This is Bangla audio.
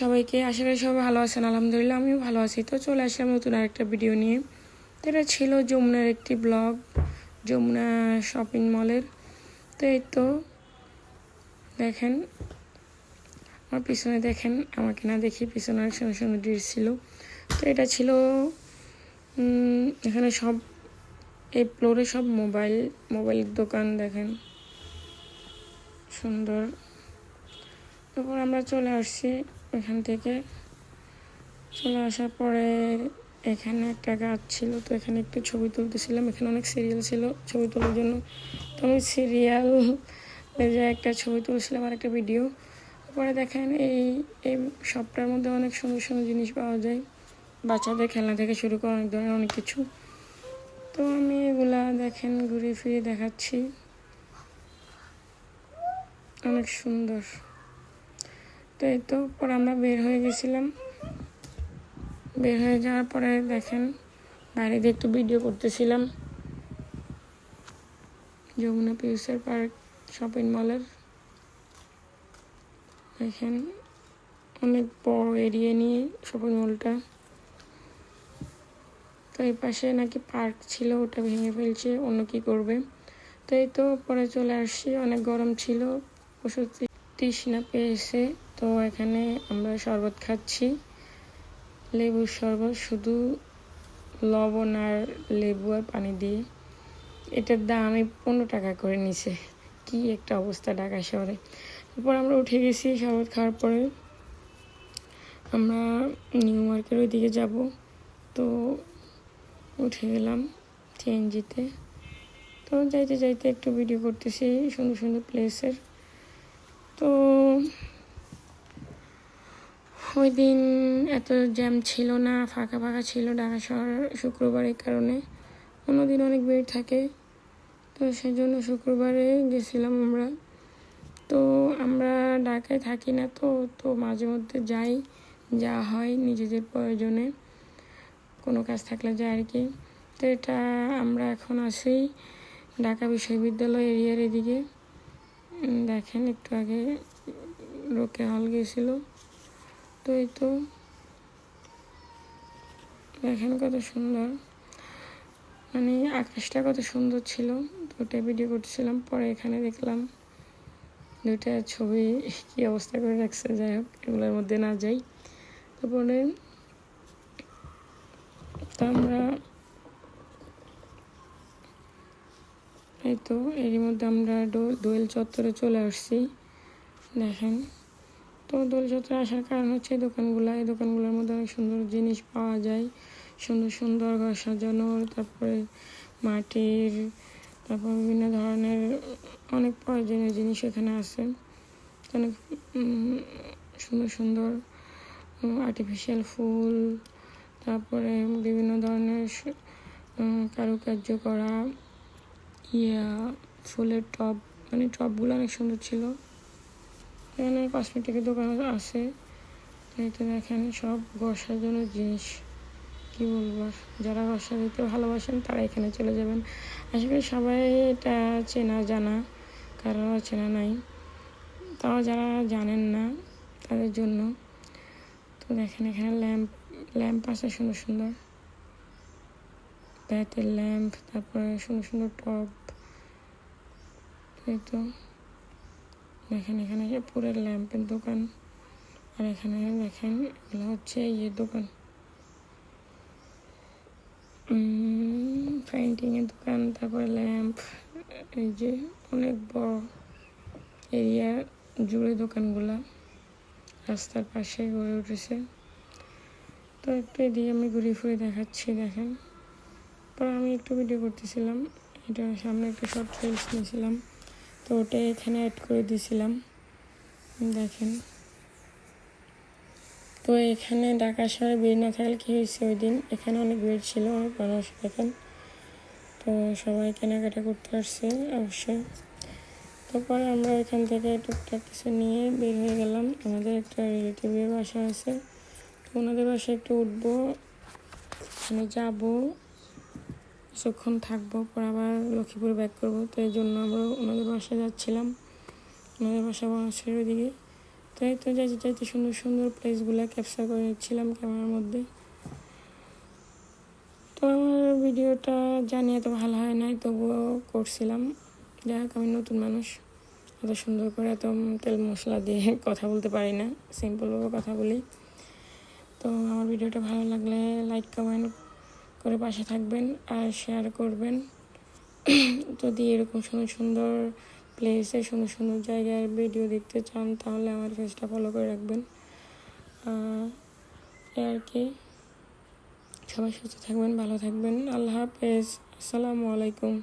সবাইকে? আশা করি সবাই ভালো আছেন, আলহামদুলিল্লাহ আমিও ভালো আছি। তো চলে আসলাম নতুন আরেকটা ভিডিও নিয়ে। তো এটা ছিল যমুনার একটি ব্লগ যমুনা শপিং মলের তো এই তো, দেখেন, আমার পিছনে দেখেন, আমাকে না দেখি পিছনে অনেক সুন্দর সুন্দর ড্রেস ছিল। তো এটা ছিল এখানে সব, এই ফ্লোরে সব মোবাইল মোবাইলের দোকান, দেখেন। সুন্দর। তারপর আমরা চলে আসছি এখান থেকে চলে আসার পরে এখানে একটা গাছ ছিল, তো এখানে একটু ছবি তুলতেছিলাম। এখানে অনেক সিরিয়াল ছিল, ছবি তোলার জন্য। তো আমি সিরিয়াল যে একটা ছবি তুলছিলাম আর একটা ভিডিও পরে দেখেন এই এই শপটার মধ্যে অনেক সুন্দর সুন্দর জিনিস পাওয়া যায়। বাচ্চাদের খেলনা থেকে শুরু করে অনেক ধরনের অনেক কিছু। তো আমি এগুলা দেখেন ঘুরে ফিরে দেখাচ্ছি। অনেক সুন্দর। তো এই তো, পরে আমরা বের হয়ে গেছিলাম। বের হয়ে যাওয়ার পরে দেখেন, বাইরে দিয়ে একটু ভিডিও করতেছিলাম। যমুনা পিউসের পার্ক শপিং মলের দেখেন, অনেক বড় এরিয়া নিয়ে শপিং মলটা তো এই পাশে নাকি পার্ক ছিল, ওটা ভেঙে ফেলছে, অন্য কি করবে? তো এই তো, পরে চলে আসছি, অনেক গরম ছিল ওষুধ তৃষ্ণা পেয়েছে। তো এখানে আমরা শরবত খাচ্ছি। লেবুর শরবত শুধু লবণ আর লেবু আর পানি দিয়ে। এটার দাম আমি পনেরো টাকা করে নিছে। কি একটা অবস্থা ঢাকা শহরে। তারপর আমরা উঠে গেছি শরবত খাওয়ার পরে। আমরা নিউ মার্কেট ওই দিকে যাব। তো উঠে গেলাম সিএনজিতে তো যাইতে যাইতে একটু ভিডিও করতেছি সুন্দর সুন্দর প্লেসের তো ওই দিন এত জ্যাম ছিল না, ফাঁকা ফাঁকা ছিল ঢাকা শহর শুক্রবারের কারণে। অন্যদিন অনেক ভিড় থাকে, তো সেই জন্য শুক্রবারে গেছিলাম আমরা। তো আমরা ঢাকায় থাকি না তো তো মাঝে মধ্যে যাই, যা হয় নিজেদের প্রয়োজনে। কোনো কাজ থাকলে যায় আর কি। তো এটা আমরা এখন আসি ঢাকা বিশ্ববিদ্যালয় এরিয়ার এদিকে। দেখেন একটু আগে রোকে হল গেছিল। তো এই তো। দেখেন কত সুন্দর। মানে আকাশটা কত সুন্দর ছিল। ওটা ভিডিও করছিলাম পরে এখানে দেখলাম দুইটা ছবি কি অবস্থা করে রাখছে, যাই হোক, এগুলোর মধ্যে না যাই। তারপরে তো আমরা এই তো, এরই মধ্যে আমরা দোয়েল চত্বরে চলে আসছি। দেখেন। তো দোয়েল চত্বরে আসার কারণ হচ্ছে দোকানগুলো। এই দোকানগুলোর মধ্যে অনেক সুন্দর জিনিস পাওয়া যায়। সুন্দর সুন্দর ঘর সাজানোর তারপরে মাটির, তারপর বিভিন্ন ধরনের অনেক প্রয়োজনীয় জিনিস এখানে আছে। অনেক সুন্দর সুন্দর আর্টিফিশিয়াল ফুল, তারপরে বিভিন্ন ধরনের কারুকার্য করা, ইয়া, ফুলের টব মানে টবগুলো অনেক সুন্দর ছিল। এখানে কসমেটিকের দোকান আছে। তো দেখেন সব ঘর সাজানোর জিনিস। কি বলব? যারা ঘর সাজাতে ভালোবাসেন, তারা এখানে চলে যাবেন। আশা করি সবাই এটা চেনা, জানা। কারও চেনা নাই। তাও যারা জানেন না, তাদের জন্য। তো দেখেন এখানে ল্যাম্প ল্যাম্প আছে সুন্দর সুন্দর। ব্যাটের ল্যাম্প, তারপরে সুন্দর সুন্দর টব এই তো দেখেন, এখানে পুরো ল্যাম্পের দোকান। আর এখানে দেখেন, এগুলো হচ্ছে ইয়ে দোকান। পেন্টিংয়ের দোকান, তারপরে ল্যাম্প, এই যে অনেক বড় এরিয়া জুড়ে দোকানগুলা। রাস্তার পাশে গড়ে উঠেছে। তো একটু এদিকে আমি ঘুরে ফুরে দেখাচ্ছি, দেখেন। পর আমি একটু ভিডিও করতেছিলাম। এটা সামনে একটা শর্ট রিলস নিয়েছিলাম। তো ওটা এখানে অ্যাড করে দিয়েছিলাম দেখেন। তো এখানে ঢাকা শহরে ভিড় না থাকলে কী হয়েছে ওই দিন এখানে অনেক ভিড় ছিল, অনেক মানুষ, দেখেন। তো সবাই কেনাকাটা করতে আসছে, অবশ্যই। তারপরে আমরা এখান থেকে টুকটাক কিছু নিয়ে বের হয়ে গেলাম। আমাদের একটা রিলেটিভের বাসা আছে। তো ওনাদের বাসায় একটু উঠবো, ওখানে যাব। কিছুক্ষণ থাকব, পর আবার লক্ষ্মীপুর ব্যাক করব। তো এই জন্য আমরা ওনাদের বাসায় যাচ্ছিলাম। ওনাদের বাসা বাংলাদেশের ওইদিকে। তো তো এই তো যাইতে যাইতে সুন্দর সুন্দর প্লেসগুলো ক্যাপচার করে নিচ্ছিলাম ক্যামেরার মধ্যে। তো আমার ভিডিওটা জানি এত ভালো হয় নাই, তবুও করছিলাম। যাই হোক, আমি নতুন মানুষ। এত সুন্দর করে এত তেল মশলা দিয়ে কথা বলতে পারি না। সিম্পলভাবে কথা বলি। তো আমার ভিডিওটা ভালো লাগলে লাইক কমেন্ট করে পাশে থাকবেন আর শেয়ার করবেন। যদি এরকম সুন্দর সুন্দর প্লেসে সুন্দর সুন্দর জায়গার ভিডিও দেখতে চান, তাহলে আমার পেজটা ফলো করে রাখবেন। আর কি? সবাই সুস্থ থাকবেন, ভালো থাকবেন। আল্লাহ হাফেজ। আসসালামু আলাইকুম।